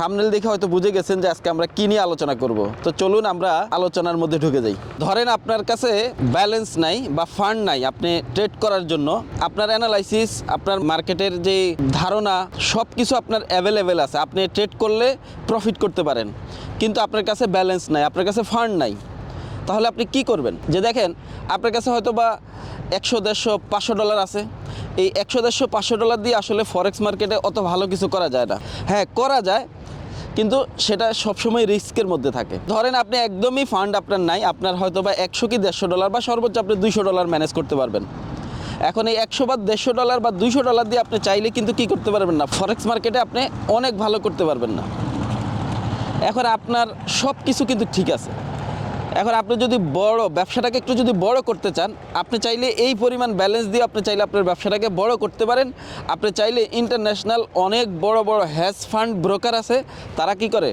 Thumbnail দেখে হয়তো বুঝে গেছেন যে আজকে আমরা কি নিয়ে আলোচনা করব। তো চলুন আমরা আলোচনার মধ্যে ঢুকে যাই। ধরেন আপনার কাছে ব্যালেন্স নাই বা ফান্ড নাই, আপনি ট্রেড করার জন্য, আপনার অ্যানালাইসিস আপনার মার্কেটের যে ধারণা সব কিছু আপনার অ্যাভেলেবেল আছে। আপনি ট্রেড করলে প্রফিট করতে পারেন, কিন্তু আপনার কাছে ব্যালেন্স নাই, আপনার কাছে ফান্ড নাই। তাহলে আপনি কি করবেন? যে দেখেন, আপনার কাছে হয়তো বা একশো, দেড়শো, পাঁচশো ডলার আছে। এই একশো, দেড়শো, পাঁচশো ডলার দিয়ে আসলে ফরেক্স মার্কেটে অত ভালো কিছু করা যায় না। হ্যাঁ করা যায় কিন্তু সেটা সবসময় রিস্কের মধ্যে থাকে। ধরেন আপনি একদমই ফান্ড আপনার নাই, আপনার হয়তো বা একশো কি দেড়শো ডলার বা সর্বোচ্চ আপনি দুইশো ডলার ম্যানেজ করতে পারবেন। এখন এই একশো বা দেড়শো ডলার বা দুইশো ডলার দিয়ে আপনি চাইলে কিন্তু কি করতে পারবেন না? ফরেক্স মার্কেটে আপনি অনেক ভালো করতে পারবেন না। এখন আপনার সব কিছু কিন্তু ঠিক আছে। এখন আপনি যদি বড় ব্যবসাটাকে একটু যদি বড় করতে চান, আপনি চাইলে এই পরিমাণ ব্যালেন্স দিয়ে আপনি চাইলে আপনার ব্যবসাটাকে বড় করতে পারেন। আপনি চাইলে ইন্টারন্যাশনাল অনেক বড় বড় হ্যাজ ফান্ড ব্রোকার আছে, তারা কি করে?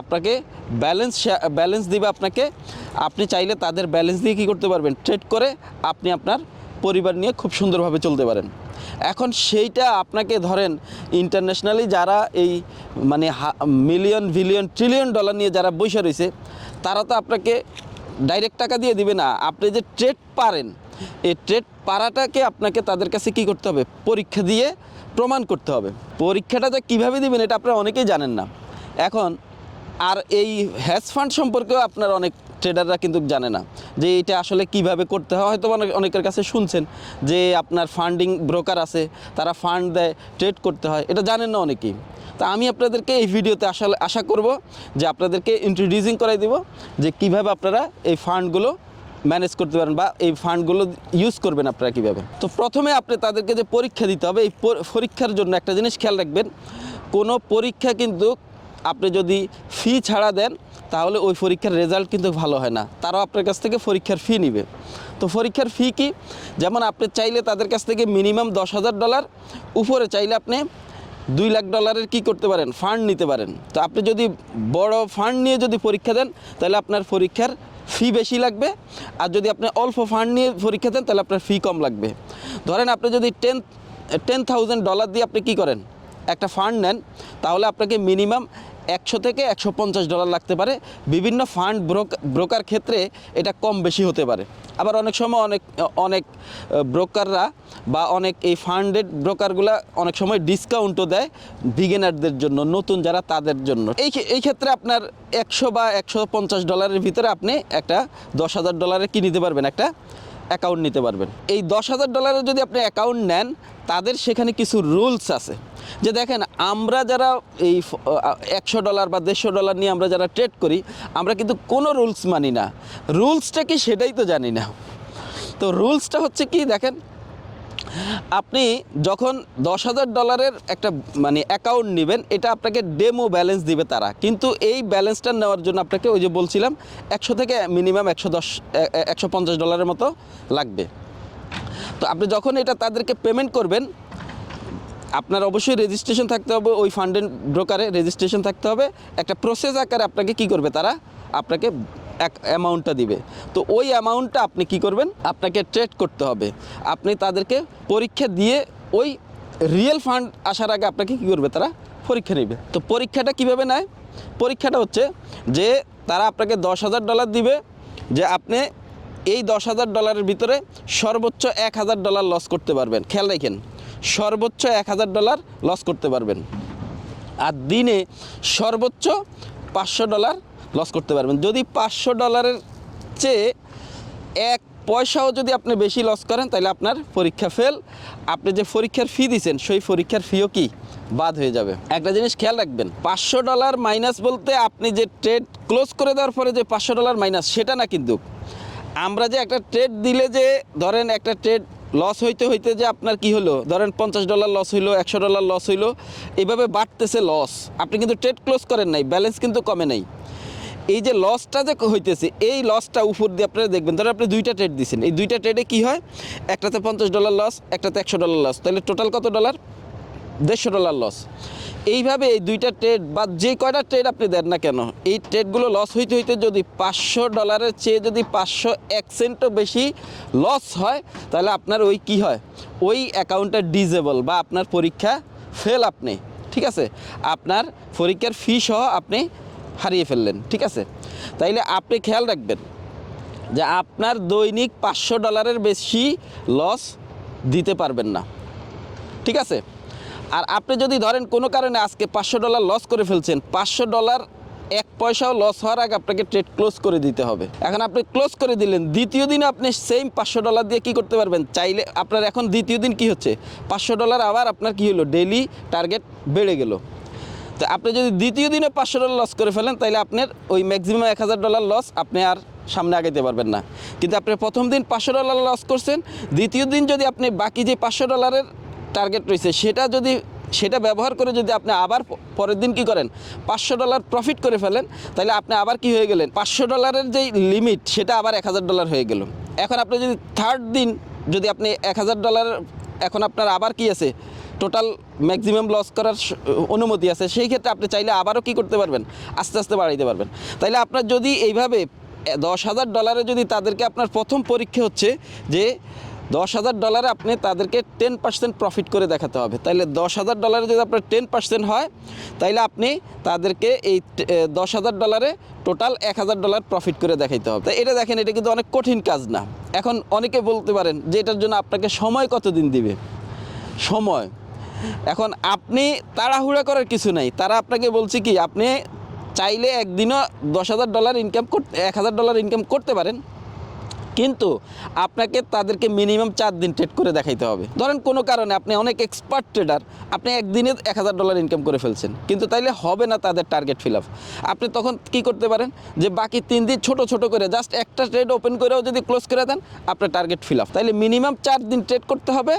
আপনাকে ব্যালেন্স ব্যালেন্স দিবে আপনাকে। আপনি চাইলে তাদের ব্যালেন্স দিয়ে কী করতে পারবেন? ট্রেড করে আপনি আপনার পরিবার নিয়ে খুব সুন্দরভাবে চলতে পারেন। এখন সেইটা আপনাকে ধরেন ইন্টারন্যাশনালি যারা এই মানে মিলিয়ন বিলিয়ন ট্রিলিয়ন ডলার নিয়ে যারা বসে রয়েছে তারা তো আপনাকে ডাইরেক্ট টাকা দিয়ে দিবে না। আপনি যে ট্রেড পারেন, এই ট্রেড পারাটাকে আপনাকে তাদের কাছে কি করতে হবে? পরীক্ষা দিয়ে প্রমাণ করতে হবে। পরীক্ষাটা যে কীভাবে দিবেন, এটা আপনারা অনেকেই জানেন না। এখন, আর এই হ্যাজ ফান্ড সম্পর্কেও আপনার অনেক ট্রেডাররা কিন্তু জানে না যে এটা আসলে কীভাবে করতে হয়। হয়তো অনেক, অনেকের কাছে শুনছেন যে আপনার ফান্ডিং ব্রোকার আছে, তারা ফান্ড দেয় ট্রেড করতে হয়। এটা জানেন না অনেকেই। তা আমি আপনাদেরকে এই ভিডিওতে আসলে আশা করব যে আপনাদেরকে ইন্ট্রোডিউসিং করাই দিব যে কীভাবে আপনারা এই ফান্ডগুলো ম্যানেজ করতে পারেন বা এই ফান্ডগুলো ইউজ করবেন আপনারা কীভাবে। তো প্রথমে আপনি তাদেরকে যে পরীক্ষা দিতে হবে, এই পরীক্ষার জন্য একটা জিনিস খেয়াল রাখবেন। কোনো পরীক্ষা কিন্তু আপনি যদি ফি ছাড়া দেন তাহলে ওই পরীক্ষার রেজাল্ট কিন্তু ভালো হয় না। তারাও আপনার কাছ থেকে পরীক্ষার ফি নিবে। তো পরীক্ষার ফি কি? যেমন আপনি চাইলে তাদের কাছ থেকে মিনিমাম দশ হাজার ডলার উপরে চাইলে আপনি দুই লাখ ডলারের কি করতে পারেন? ফান্ড নিতে পারেন। তো আপনি যদি বড় ফান্ড নিয়ে যদি পরীক্ষা দেন, তাহলে আপনার পরীক্ষার ফি বেশি লাগবে। আর যদি আপনি অল্প ফান্ড নিয়ে পরীক্ষা দেন, তাহলে আপনার ফি কম লাগবে। ধরেন আপনি যদি টেন টেন থাউজেন্ড ডলার দিয়ে আপনি কি করেন? একটা ফান্ড নেন, তাহলে আপনাকে মিনিমাম একশো থেকে একশো পঞ্চাশ ডলার লাগতে পারে। বিভিন্ন ফান্ড ব্রোকার ক্ষেত্রে এটা কম বেশি হতে পারে। আবার অনেক সময় অনেক অনেক ব্রোকাররা বা অনেক এই ফান্ডেড ব্রোকারগুলা অনেক সময় ডিসকাউন্টও দেয় বিগিনারদের জন্য, নতুন যারা তাদের জন্য। এই এই ক্ষেত্রে আপনার একশো বা একশো পঞ্চাশ ডলারের ভিতরে আপনি একটা দশ হাজার ডলারে কি নিতে পারবেন? একটা অ্যাকাউন্ট নিতে পারবেন। এই দশ হাজার ডলারের যদি আপনি অ্যাকাউন্ট নেন, তাদের সেখানে কিছু রুলস আছে। যে দেখেন, আমরা যারা এই একশো ডলার বা দেড়শো ডলার নিয়ে আমরা যারা ট্রেড করি, আমরা কিন্তু কোনো রুলস মানি না। রুলসটা কি সেটাই তো জানি না। তো রুলসটা হচ্ছে কি দেখেন, আপনি যখন দশ হাজার ডলারের একটা মানে অ্যাকাউন্ট নেবেন, এটা আপনাকে ডেমো ব্যালেন্স দিবে তারা। কিন্তু এই ব্যালেন্সটা নেওয়ার জন্য আপনাকে ওই যে বলছিলাম, একশো থেকে মিনিমাম একশো দশ একশো পঞ্চাশ ডলারের মতো লাগবে। তো আপনি যখন এটা তাদেরকে পেমেন্ট করবেন আপনার অবশ্যই রেজিস্ট্রেশন থাকতে হবে, ওই ফান্ডের ব্রোকারে রেজিস্ট্রেশন থাকতে হবে। একটা প্রসেস আকারে আপনাকে কি করবে তারা? আপনাকে এক অ্যামাউন্টটা দিবে। তো ওই অ্যামাউন্টটা আপনি কি করবেন? আপনাকে ট্রেড করতে হবে। আপনি তাদেরকে পরীক্ষা দিয়ে ওই রিয়েল ফান্ড আসার আগে আপনাকে কি করবে তারা? পরীক্ষা নেবে। তো পরীক্ষাটা কীভাবে নেয়? পরীক্ষাটা হচ্ছে যে তারা আপনাকে দশ হাজার ডলার দিবে, যে আপনি এই দশ হাজার ডলারের ভিতরে সর্বোচ্চ এক হাজার ডলার লস করতে পারবেন। খেয়াল রাখেন। সর্বোচ্চ এক হাজার ডলার লস করতে পারবেন। আর দিনে সর্বোচ্চ পাঁচশো ডলার লস করতে পারবেন। যদি পাঁচশো ডলারের চেয়ে এক পয়সাও যদি আপনি বেশি লস করেন, তাহলে আপনার পরীক্ষা ফেল আপনি যে পরীক্ষার ফি দিচ্ছেন সেই পরীক্ষার ফিও কি? বাদ হয়ে যাবে। একটা জিনিস খেয়াল রাখবেন, পাঁচশো ডলার মাইনাস বলতে আপনি যে ট্রেড ক্লোজ করে দেওয়ার পরে যে পাঁচশো ডলার মাইনাস সেটা না কিন্তু। আমরা যে একটা ট্রেড দিলে যে, ধরেন একটা ট্রেড লস হইতে হইতে যে আপনার কি হলো? ধরেন পঞ্চাশ ডলার লস হইল, একশো ডলার লস হইল, এভাবে বাড়তেছে লস আপনি কিন্তু ট্রেড ক্লোজ করেন নাই ব্যালেন্স কিন্তু কমে নাই। এই যে লসটা যে হইতেছে, এই লসটা উপর দিয়ে আপনারা দেখবেন, ধরেন আপনি দুইটা ট্রেড দিচ্ছেন এই দুইটা ট্রেডে কি হয়? একটাতে পঞ্চাশ ডলার লস একটাতে একশো ডলার লস তাহলে টোটাল কত ডলার দেড়শো ডলার লস এইভাবে এই দুইটা ট্রেড বা যে কয়টা ট্রেড আপনি দেন না কেন, এই ট্রেডগুলো লস হইতে হইতে যদি পাঁচশো ডলারের চেয়ে যদি পাঁচশো এক সেন্টও বেশি লস হয়, তাহলে আপনার ওই কি হয়? ওই অ্যাকাউন্টটা ডিজেবল বা আপনার পরীক্ষা ফেল আপনি, ঠিক আছে? আপনার পরীক্ষার ফি সহ আপনি হারিয়ে ফেললেন, ঠিক আছে? তাইলে আপনি খেয়াল রাখবেন যে আপনার দৈনিক পাঁচশো ডলারের বেশি লস দিতে পারবেন না, ঠিক আছে? আর আপনি যদি ধরেন কোনো কারণে আজকে পাঁচশো ডলার লস করে ফেলছেন, পাঁচশো ডলার এক পয়সাও লস হওয়ার আগে আপনাকে ট্রেড ক্লোজ করে দিতে হবে। এখন আপনি ক্লোজ করে দিলেন, দ্বিতীয় দিনে আপনি সেম পাঁচশো ডলার দিয়ে কি করতে পারবেন? চাইলে আপনার এখন দ্বিতীয় দিন কি হচ্ছে? পাঁচশো ডলার আবার আপনার কি হলো? ডেলি টার্গেট বেড়ে গেল। তো আপনি যদি দ্বিতীয় দিনে পাঁচশো ডলার লস করে ফেলেন তাহলে আপনার ওই ম্যাক্সিমাম এক হাজার ডলার লস আপনি আর সামনে আগাইতে পারবেন না। কিন্তু আপনি প্রথম দিন পাঁচশো ডলার লস করছেন, দ্বিতীয় দিন যদি আপনি বাকি যে পাঁচশো ডলারের টার্গেট রয়েছে, সেটা যদি, সেটা ব্যবহার করে যদি আপনি আবার পরের দিন কি করেন? পাঁচশো ডলার প্রফিট করে ফেলেন তাহলে আপনি আবার কি হয়ে গেলেন? পাঁচশো ডলারের যেই লিমিট সেটা আবার এক হাজার ডলার হয়ে গেল। এখন আপনি যদি থার্ড দিন, যদি আপনি এক হাজার ডলার এখন আপনার আবার কি আছে? টোটাল ম্যাক্সিমাম লস করার অনুমতি আছে, সেই ক্ষেত্রে আপনি চাইলে আবারও কি করতে পারবেন? আস্তে আস্তে বাড়াইতে পারবেন। তাইলে আপনার যদি এইভাবে দশ হাজার ডলারে যদি তাদেরকে আপনার প্রথম পরীক্ষা হচ্ছে যে দশ হাজার ডলারে আপনি তাদেরকে টেন পার্সেন্ট প্রফিট করে দেখাতে হবে। তাইলে দশ হাজার ডলারে যদি আপনার টেন পার্সেন্ট হয়, তাইলে আপনি তাদেরকে এই দশ হাজার ডলারে টোটাল এক হাজার ডলার প্রফিট করে দেখাইতে হবে। তাই এটা দেখেন, এটা কিন্তু অনেক কঠিন কাজ না। এখন অনেকে বলতে পারেন যে এটার জন্য আপনাকে সময় কতদিন দিবে? সময়। এখন আপনি তাড়াহুড়া করার কিছু নাই। তারা আপনাকে বলছে কি, আপনি চাইলে একদিনও দশ হাজার ডলার ইনকাম করতে, এক হাজার ডলার ইনকাম করতে পারেন। কিন্তু আপনাকে তাদেরকে মিনিমাম চার দিন ট্রেড করে দেখাইতে হবে। ধরেন কোনো কারণে আপনি অনেক এক্সপার্ট ট্রেডার আপনি একদিনে এক হাজার ডলার ইনকাম করে ফেলছেন। কিন্তু তাইলে হবে না তাদের টার্গেট ফিল আপ আপনি তখন কি করতে পারেন? যে বাকি তিন দিন ছোট ছোট করে জাস্ট একটা ট্রেড ওপেন করেও যদি ক্লোজ করে দেন, আপনার টার্গেট ফিল আপ তাইলে মিনিমাম চার দিন ট্রেড করতে হবে।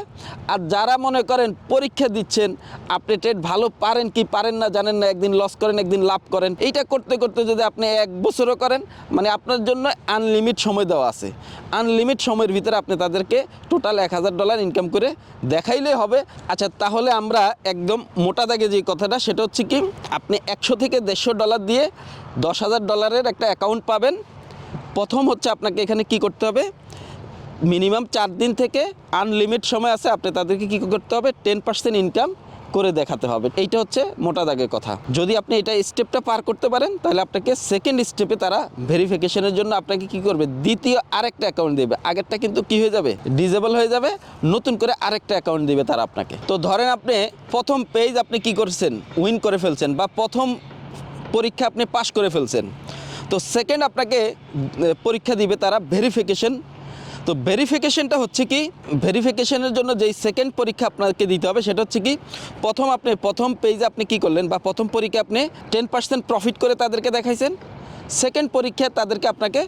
আর যারা মনে করেন পরীক্ষা দিচ্ছেন, আপনি ট্রেড ভালো পারেন কি পারেন না জানেন না, একদিন লস করেন, একদিন লাভ করেন। এইটা করতে করতে যদি আপনি এক বছরও করেন মানে আপনার জন্য আনলিমিট সময় দেওয়া আছে। আনলিমিট সময়ের ভিতরে আপনি তাদেরকে টোটাল এক হাজার ডলার ইনকাম করে দেখাইলেই হবে। আচ্ছা তাহলে আমরা একদম মোটা দাগে যে কথাটা, সেটা হচ্ছে কি, আপনি একশো থেকে দেড়শো ডলার দিয়ে দশ হাজার ডলারের একটা অ্যাকাউন্ট পাবেন। প্রথম হচ্ছে আপনাকে এখানে কি করতে হবে? মিনিমাম চার দিন থেকে আনলিমিট সময় আছে, আপনি তাদেরকে কী করতে হবে? টেন পার্সেন্ট ইনকাম করে দেখাতে হবে। এইটা হচ্ছে মোটা দাগের কথা। যদি আপনি এটা স্টেপটা পার করতে পারেন, তাহলে আপনাকে সেকেন্ড স্টেপে তারা ভেরিফিকেশনের জন্য আপনাকে কি করবে? দ্বিতীয় আরেকটা অ্যাকাউন্ট দেবে। আগেরটা কিন্তু কি হয়ে যাবে? ডিজেবল হয়ে যাবে। নতুন করে আরেকটা অ্যাকাউন্ট দিবে তারা আপনাকে। তো ধরেন আপনি প্রথম পেজ আপনি কি করছেন? উইন করে ফেলছেন বা প্রথম পরীক্ষা আপনি পাশ করে ফেলছেন। তো সেকেন্ড আপনাকে পরীক্ষা দিবে তারা ভেরিফিকেশন তো ভেরিফিকেশনটা হচ্ছে কি ভেরিফিকেশনের জন্য যেই সেকেন্ড পরীক্ষা আপনাকে দিতে হবে সেটা হচ্ছে কি, প্রথম আপনি, প্রথম পেজে আপনি কি করলেন বা প্রথম পরীক্ষা আপনি টেন পার্সেন্ট প্রফিট করে তাদেরকে দেখাইছেন। সেকেন্ড পরীক্ষায় তাদেরকে আপনাকে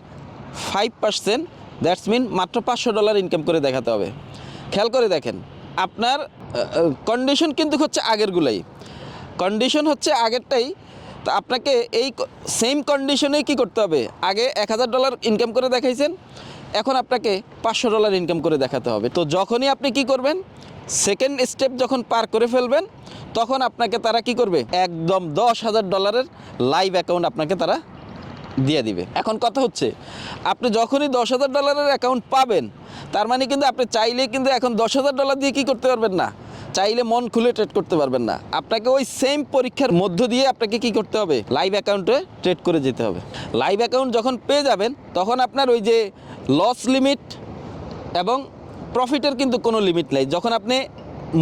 ফাইভ পার্সেন্ট দ্যাটস মিন মাত্র পাঁচশো ডলার ইনকাম করে দেখাতে হবে। খেয়াল করে দেখেন, আপনার কন্ডিশন কিন্তু হচ্ছে আগেরগুলাই। কন্ডিশন হচ্ছে আগেরটাই, তো আপনাকে এই সেম কন্ডিশনেই কি করতে হবে? আগে এক হাজার ডলার ইনকাম করে দেখাইছেন এখন আপনাকে পাঁচশো ডলার ইনকাম করে দেখাতে হবে। তো যখনই আপনি কি করবেন সেকেন্ড স্টেপ যখন পার করে ফেলবেন, তখন আপনাকে তারা কি করবে? একদম দশ হাজার ডলারের লাইভ অ্যাকাউন্ট আপনাকে তারা দিয়ে দিবে। এখন কথা হচ্ছে, আপনি যখনই দশ হাজার ডলারের অ্যাকাউন্ট পাবেন, তার মানে কিন্তু আপনি চাইলে কিন্তু এখন দশ হাজার ডলার দিয়ে কি করতে পারবেন না? চাইলে মন খুলে ট্রেড করতে পারবেন না। আপনাকে ওই সেম পরীক্ষার মধ্য দিয়ে আপনাকে কি করতে হবে? লাইভ অ্যাকাউন্টে ট্রেড করে যেতে হবে। লাইভ অ্যাকাউন্ট যখন পেয়ে যাবেন, তখন আপনার ওই যে লস লিমিট এবং প্রফিটের কিন্তু কোনো লিমিট নেই। যখন আপনি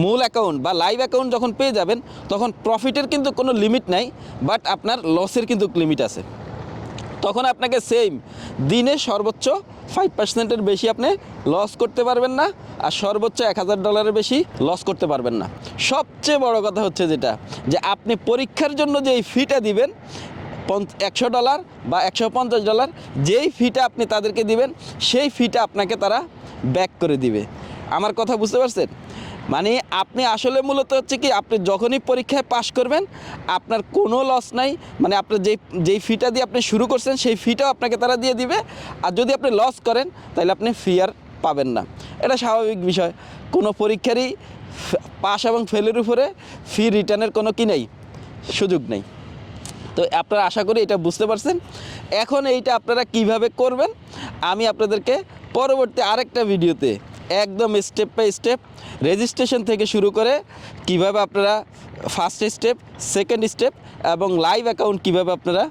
মূল অ্যাকাউন্ট বা লাইভ অ্যাকাউন্ট যখন পেয়ে যাবেন, তখন প্রফিটের কিন্তু কোনো লিমিট নাই বাট আপনার লসের কিন্তু লিমিট আছে। তখন আপনাকে সেম দিনে সর্বোচ্চ ফাইভ পার্সেন্টের বেশি আপনি লস করতে পারবেন না আর সর্বোচ্চ এক হাজার ডলারের বেশি লস করতে পারবেন না। সবচেয়ে বড় কথা হচ্ছে যেটা, যে আপনি পরীক্ষার জন্য যে ফিটা দিবেন একশো ডলার বা একশো পঞ্চাশ ডলার যেই ফিটা আপনি তাদেরকে দিবেন, সেই ফিটা আপনাকে তারা ব্যাক করে দিবে। আমার কথা বুঝতে পারছেন? মানে আপনি আসলে মূলত হচ্ছে কি, আপনি যখনই পরীক্ষায় পাশ করবেন, আপনার কোনো লস নাই। মানে আপনার যেই যেই ফিটা দিয়ে আপনি শুরু করছেন, সেই ফিটাও আপনাকে তারা দিয়ে দিবে। আর যদি আপনি লস করেন, তাহলে আপনি ফি আর পাবেন না। এটা স্বাভাবিক বিষয়। কোনো পরীক্ষারই পাস এবং ফেলের উপরে ফি রিটার্নের কোনো কি নেই? সুযোগ নেই। তো আপনারা আশা করি এটা বুঝতে পারছেন। এখন এইটা আপনারা কীভাবে করবেন, আমি আপনাদেরকে পরবর্তী আরেকটা ভিডিওতে একদম স্টেপ বাই স্টেপ রেজিস্ট্রেশন থেকে শুরু করে কীভাবে আপনারা ফার্স্ট স্টেপ সেকেন্ড স্টেপ এবং লাইভ অ্যাকাউন্ট কীভাবে আপনারা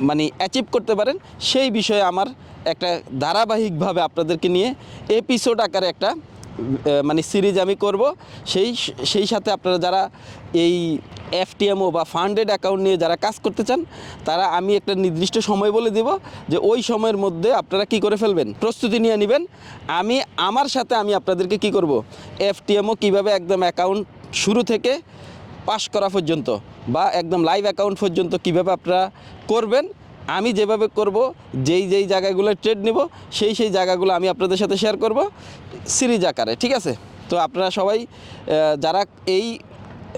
মানে অ্যাচিভ করতে পারেন, সেই বিষয়ে আমার একটা ধারাবাহিকভাবে আপনাদেরকে নিয়ে এপিসোড আকারে একটা মানে সিরিজ আমি করব। সেই সেই সাথে আপনারা যারা এই এফটিএমও বা ফান্ডেড অ্যাকাউন্ট নিয়ে যারা কাজ করতে চান, তারা আমি একটা নির্দিষ্ট সময় বলে দিব যে ওই সময়ের মধ্যে আপনারা কি করে ফেলবেন, প্রস্তুতি নিয়ে নেবেন। আমি, আমার সাথে আমি আপনাদেরকে কি করব এফটিএমও কীভাবে একদম অ্যাকাউন্ট শুরু থেকে পাস করা পর্যন্ত বা একদম লাইভ অ্যাকাউন্ট পর্যন্ত কীভাবে আপনারা করবেন আমি যেভাবে করব, যেই যেই জায়গাগুলো ট্রেড নিব, সেই সেই জায়গাগুলো আমি আপনাদের সাথে শেয়ার করব সিরিজ আকারে, ঠিক আছে? তো আপনারা সবাই যারা এই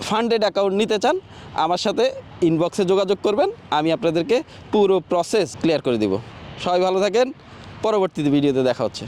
ফান্ডেড অ্যাকাউন্ট নিতে চান, আমার সাথে ইনবক্সে যোগাযোগ করবেন, আমি আপনাদেরকে পুরো প্রসেস ক্লিয়ার করে দিব। সবাই ভালো থাকেন, পরবর্তীতে ভিডিওতে দেখা হচ্ছে।